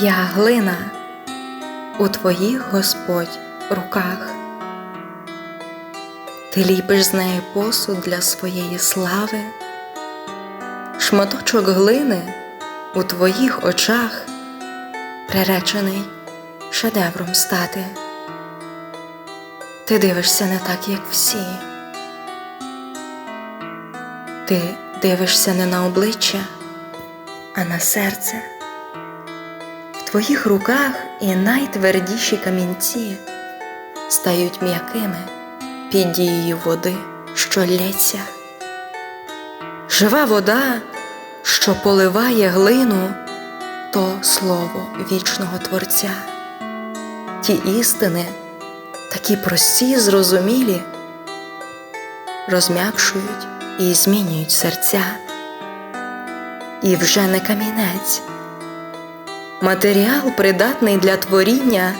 Я глина у твоїх Господь руках. Ти ліпиш з неї посуд для своєї слави, шматочок глини у твоїх очах, приречений шедевром стати. Ти дивишся не так, як всі. Ти дивишся не на обличчя, а на серце. Твоїх руках і найтвердіші камінці стають м'якими під дією води, що лється. Жива вода, що поливає глину, то слово вічного Творця. Ті істини, такі прості зрозумілі, розм'якшують і змінюють серця. І вже не камінець. Матеріал, придатний для творіння,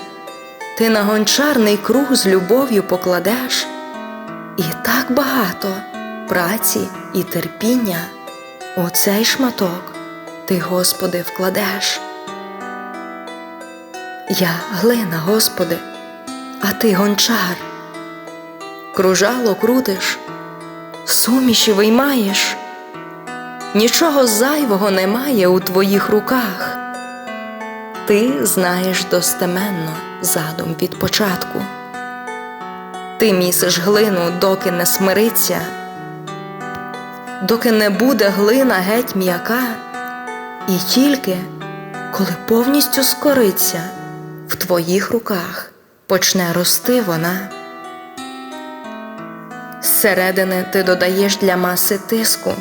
ти на гончарний круг з любов'ю покладеш, і так багато праці і терпіння у цей шматок ти, Господи, вкладеш. Я глина, Господи, а ти гончар, кружало крутиш, суміші виймаєш, нічого зайвого немає у твоїх руках. Ти знаєш достеменно задум від початку. Ти місиш глину, доки не смириться, доки не буде глина геть м'яка, і тільки коли повністю скориться, в твоїх руках почне рости вона. Зсередини ти додаєш для маси тиску,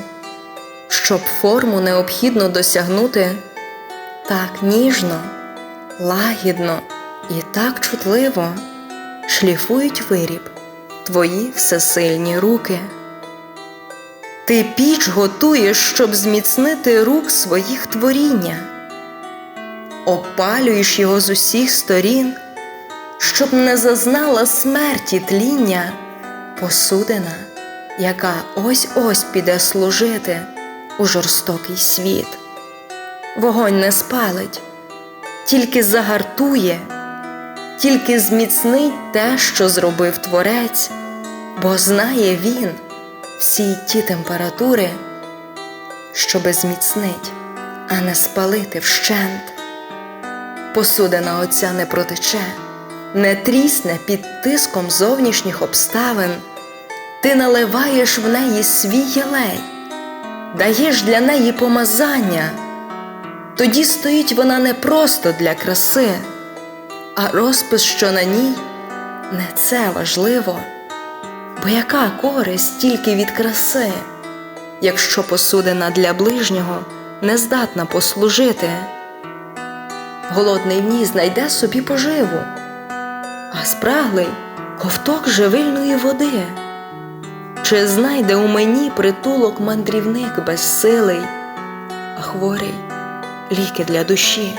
щоб форму необхідно досягнути так ніжно, лагідно і так чутливо шліфують виріб твої всесильні руки. Ти піч готуєш, щоб зміцнити рук своїх творіння, опалюєш його з усіх сторін, щоб не зазнала смерті тління посудина, яка ось ось піде служити у жорстокий світ. Вогонь не спалить, тільки загартує, тільки зміцнить те, що зробив творець, бо знає він всі ті температури, щоби зміцнить, а не спалити вщент. Посудина оця не протече, не трісне під тиском зовнішніх обставин, ти наливаєш в неї свій єлей, даєш для неї помазання. Тоді стоїть вона не просто для краси, а розпис, що на ній не це важливо, бо яка користь тільки від краси, якщо посудина для ближнього не здатна послужити, голодний в ній знайде собі поживу, а спраглий ковток живильної води, чи знайде у мені притулок мандрівник безсилий, а хворий ліки для душі,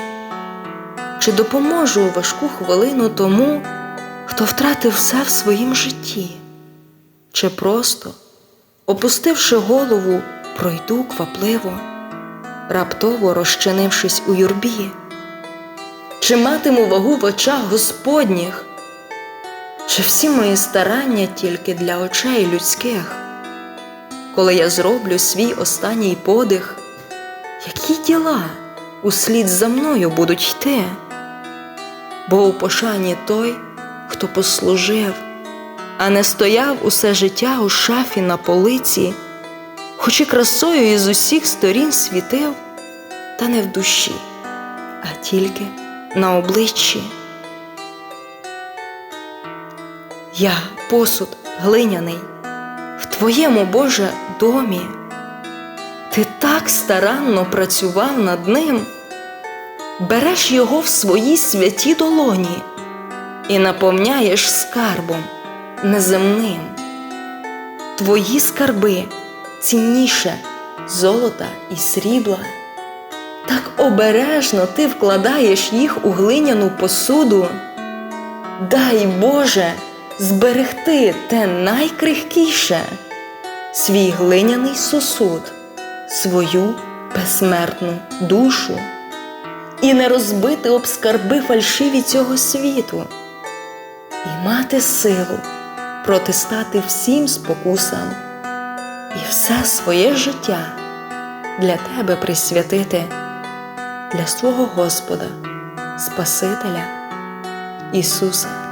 чи допоможу у важку хвилину тому, хто втратив все в своїм житті, чи просто, опустивши голову, пройду квапливо, раптово розчинившись у юрбі, чи матиму вагу в очах Господніх, чи всі мої старання тільки для очей людських, коли я зроблю свій останній подих, які діла? Услід за мною будуть йти, бо у пошані той, хто послужив, а не стояв усе життя у шафі на полиці, хоч і красою із усіх сторін світив, та не в душі, а тільки на обличчі. Я посуд глиняний в твоєму Боже домі. Ти так старанно працював над ним, береш його в свої святі долоні і наповняєш скарбом неземним. Твої скарби цінніше золота і срібла, так обережно ти вкладаєш їх у глиняну посуду. Дай Боже зберегти те найкрихкіше, свій глиняний сосуд свою безсмертну душу і не розбити об скарби фальшиві цього світу, і мати силу протистати всім спокусам і все своє життя для тебе присвятити для свого Господа, Спасителя Ісуса